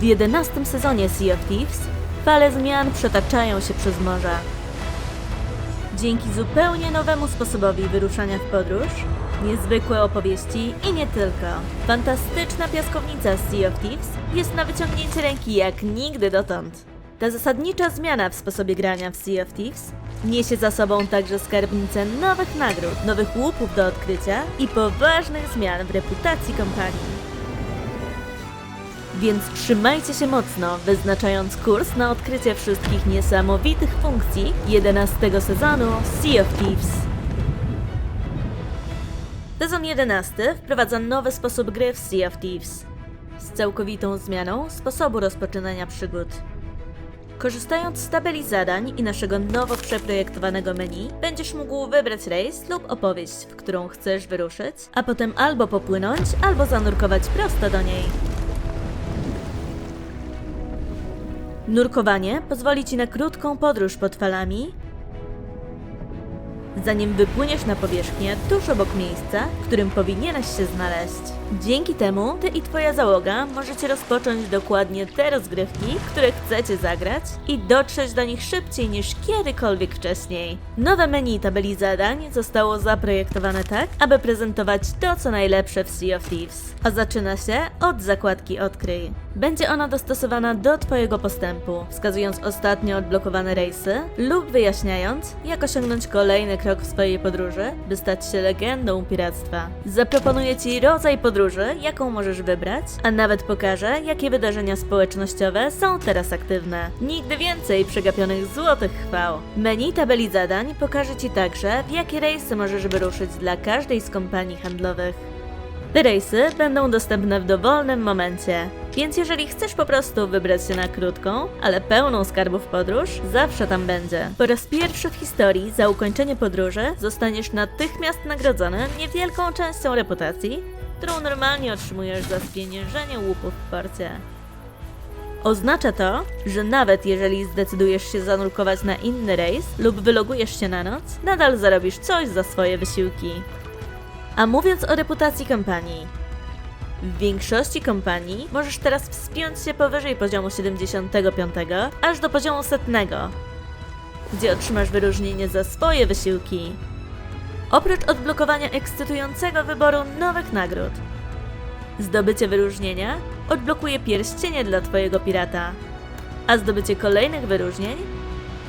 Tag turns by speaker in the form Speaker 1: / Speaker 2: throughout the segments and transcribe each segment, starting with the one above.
Speaker 1: W jedenastym sezonie Sea of Thieves fale zmian przetaczają się przez morza. Dzięki zupełnie nowemu sposobowi wyruszania w podróż, niezwykłe opowieści i nie tylko. Fantastyczna piaskownica Sea of Thieves jest na wyciągnięcie ręki jak nigdy dotąd. Ta zasadnicza zmiana w sposobie grania w Sea of Thieves niesie za sobą także skarbnicę nowych nagród, nowych łupów do odkrycia i poważnych zmian w reputacji kompanii. Więc trzymajcie się mocno, wyznaczając kurs na odkrycie wszystkich niesamowitych funkcji 11 sezonu Sea of Thieves. Sezon 11 wprowadza nowy sposób gry w Sea of Thieves z całkowitą zmianą sposobu rozpoczynania przygód. Korzystając z tabeli zadań i naszego nowo przeprojektowanego menu, będziesz mógł wybrać rejs lub opowieść, w którą chcesz wyruszyć, a potem albo popłynąć, albo zanurkować prosto do niej. Nurkowanie pozwoli ci na krótką podróż pod falami, zanim wypłyniesz na powierzchnię tuż obok miejsca, w którym powinieneś się znaleźć. Dzięki temu ty i twoja załoga możecie rozpocząć dokładnie te rozgrywki, które chcecie zagrać i dotrzeć do nich szybciej niż kiedykolwiek wcześniej. Nowe menu tabeli zadań zostało zaprojektowane tak, aby prezentować to, co najlepsze w Sea of Thieves. A zaczyna się od zakładki Odkryj. Będzie ona dostosowana do Twojego postępu, wskazując ostatnio odblokowane rejsy lub wyjaśniając, jak osiągnąć kolejny krok w swojej podróży, by stać się legendą piractwa. Zaproponuję Ci rodzaj podróży, jaką możesz wybrać, a nawet pokażę, jakie wydarzenia społecznościowe są teraz aktywne. Nigdy więcej przegapionych złotych chwał. Menu tabeli zadań pokaże Ci także, w jakie rejsy możesz wyruszyć dla każdej z kompanii handlowych. Te rejsy będą dostępne w dowolnym momencie, więc jeżeli chcesz po prostu wybrać się na krótką, ale pełną skarbów podróż, zawsze tam będzie. Po raz pierwszy w historii za ukończenie podróży zostaniesz natychmiast nagrodzony niewielką częścią reputacji, którą normalnie otrzymujesz za spieniężenie łupów w porcie. Oznacza to, że nawet jeżeli zdecydujesz się zanurkować na inny rejs lub wylogujesz się na noc, nadal zarobisz coś za swoje wysiłki. A mówiąc o reputacji kompanii, w większości kompanii możesz teraz wspiąć się powyżej poziomu 75, aż do poziomu setnego, gdzie otrzymasz wyróżnienie za swoje wysiłki. Oprócz odblokowania ekscytującego wyboru nowych nagród, zdobycie wyróżnienia odblokuje pierścienie dla Twojego pirata, a zdobycie kolejnych wyróżnień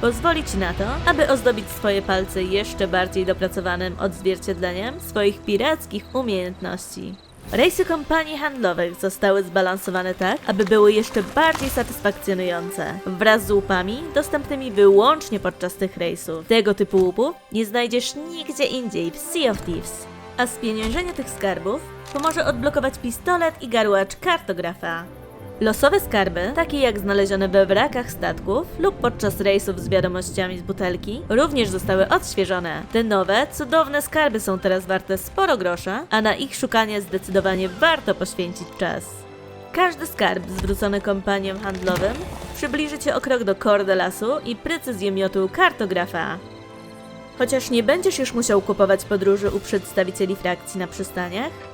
Speaker 1: pozwoli Ci na to, aby ozdobić swoje palce jeszcze bardziej dopracowanym odzwierciedleniem swoich pirackich umiejętności. Rejsy kompanii handlowych zostały zbalansowane tak, aby były jeszcze bardziej satysfakcjonujące, wraz z łupami dostępnymi wyłącznie podczas tych rejsów. Tego typu łupów nie znajdziesz nigdzie indziej w Sea of Thieves. A spieniężenie tych skarbów pomoże odblokować pistolet i garłacz kartografa. Losowe skarby, takie jak znalezione we wrakach statków lub podczas rejsów z wiadomościami z butelki, również zostały odświeżone. Te nowe, cudowne skarby są teraz warte sporo grosza, a na ich szukanie zdecydowanie warto poświęcić czas. Każdy skarb zwrócony kompaniom handlowym przybliży Cię o krok do Kordelasu i precyzję miotu kartografa. Chociaż nie będziesz już musiał kupować podróży u przedstawicieli frakcji na przystaniach,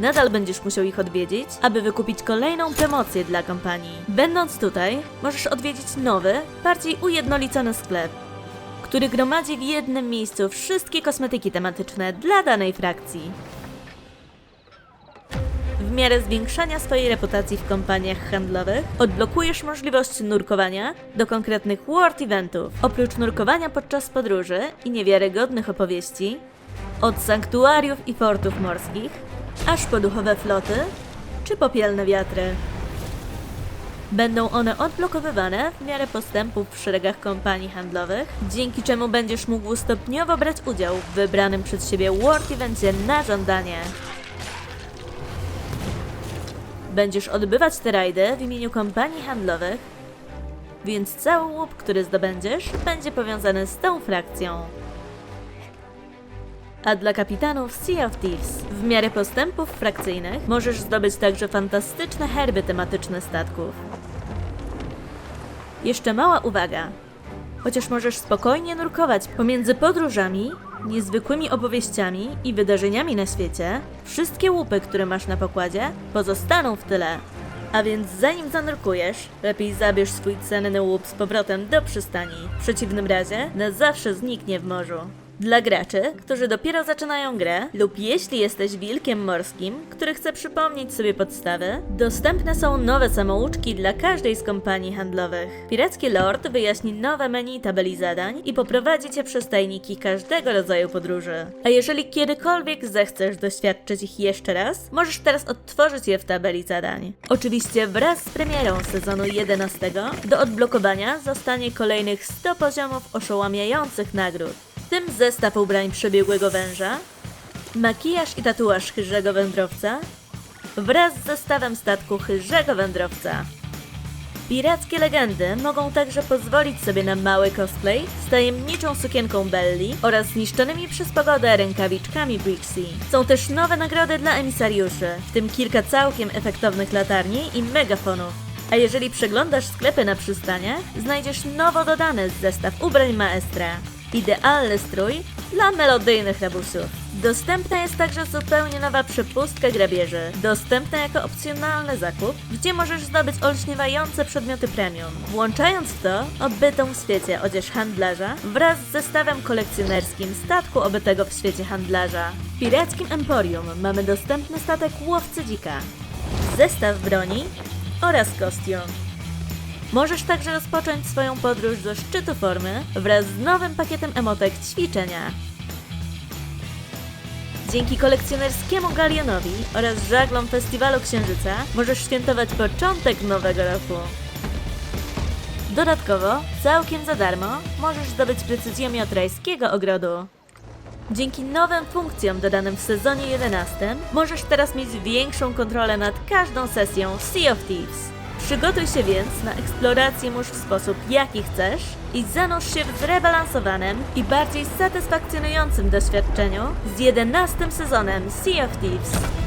Speaker 1: Nadal będziesz musiał ich odwiedzić, aby wykupić kolejną promocję dla kompanii. Będąc tutaj, możesz odwiedzić nowy, bardziej ujednolicony sklep, który gromadzi w jednym miejscu wszystkie kosmetyki tematyczne dla danej frakcji. W miarę zwiększania swojej reputacji w kompaniach handlowych, odblokujesz możliwość nurkowania do konkretnych World Eventów. Oprócz nurkowania podczas podróży i niewiarygodnych opowieści, od sanktuariów i fortów morskich, aż po duchowe floty czy popielne wiatry. Będą one odblokowywane w miarę postępów w szeregach kompanii handlowych, dzięki czemu będziesz mógł stopniowo brać udział w wybranym przez siebie World Evencie na żądanie. Będziesz odbywać te rajdy w imieniu kompanii handlowych, więc cały łup, który zdobędziesz, będzie powiązany z tą frakcją a dla kapitanów Sea of Thieves. W miarę postępów frakcyjnych możesz zdobyć także fantastyczne herby tematyczne statków. Jeszcze mała uwaga. Chociaż możesz spokojnie nurkować pomiędzy podróżami, niezwykłymi opowieściami i wydarzeniami na świecie, wszystkie łupy, które masz na pokładzie, pozostaną w tyle. A więc zanim zanurkujesz, lepiej zabierz swój cenny łup z powrotem do przystani. W przeciwnym razie na zawsze zniknie w morzu. Dla graczy, którzy dopiero zaczynają grę, lub jeśli jesteś wilkiem morskim, który chce przypomnieć sobie podstawy, dostępne są nowe samouczki dla każdej z kompanii handlowych. Piracki Lord wyjaśni nowe menu tabeli zadań i poprowadzi cię przez tajniki każdego rodzaju podróży. A jeżeli kiedykolwiek zechcesz doświadczyć ich jeszcze raz, możesz teraz odtworzyć je w tabeli zadań. Oczywiście wraz z premierą sezonu 11 do odblokowania zostanie kolejnych 100 poziomów oszałamiających nagród w tym zestaw ubrań przebiegłego węża, makijaż i tatuaż chyżego wędrowca wraz z zestawem statku chyżego wędrowca. Pirackie legendy mogą także pozwolić sobie na mały cosplay z tajemniczą sukienką Belli oraz zniszczonymi przez pogodę rękawiczkami Brixie. Są też nowe nagrody dla emisariuszy, w tym kilka całkiem efektownych latarni i megafonów. A jeżeli przeglądasz sklepy na przystaniach, znajdziesz nowo dodany zestaw ubrań maestra. Idealny strój dla melodyjnych rabusów. Dostępna jest także zupełnie nowa przepustka grabieży, dostępna jako opcjonalny zakup, gdzie możesz zdobyć olśniewające przedmioty premium, włączając w to obytą w świecie odzież handlarza wraz z zestawem kolekcjonerskim statku obytego w świecie handlarza. W pirackim Emporium mamy dostępny statek Łowcy Dzika, zestaw broni oraz kostium. Możesz także rozpocząć swoją podróż do szczytu formy wraz z nowym pakietem emotek ćwiczenia. Dzięki kolekcjonerskiemu galionowi oraz żaglom Festiwalu Księżyca możesz świętować początek nowego roku. Dodatkowo, całkiem za darmo, możesz zdobyć precyzję miotrajskiego ogrodu. Dzięki nowym funkcjom dodanym w sezonie 11 możesz teraz mieć większą kontrolę nad każdą sesją Sea of Thieves. Przygotuj się więc na eksplorację mórz w sposób jaki chcesz i zanurz się w zrebalansowanym i bardziej satysfakcjonującym doświadczeniu z 11 sezonem Sea of Thieves.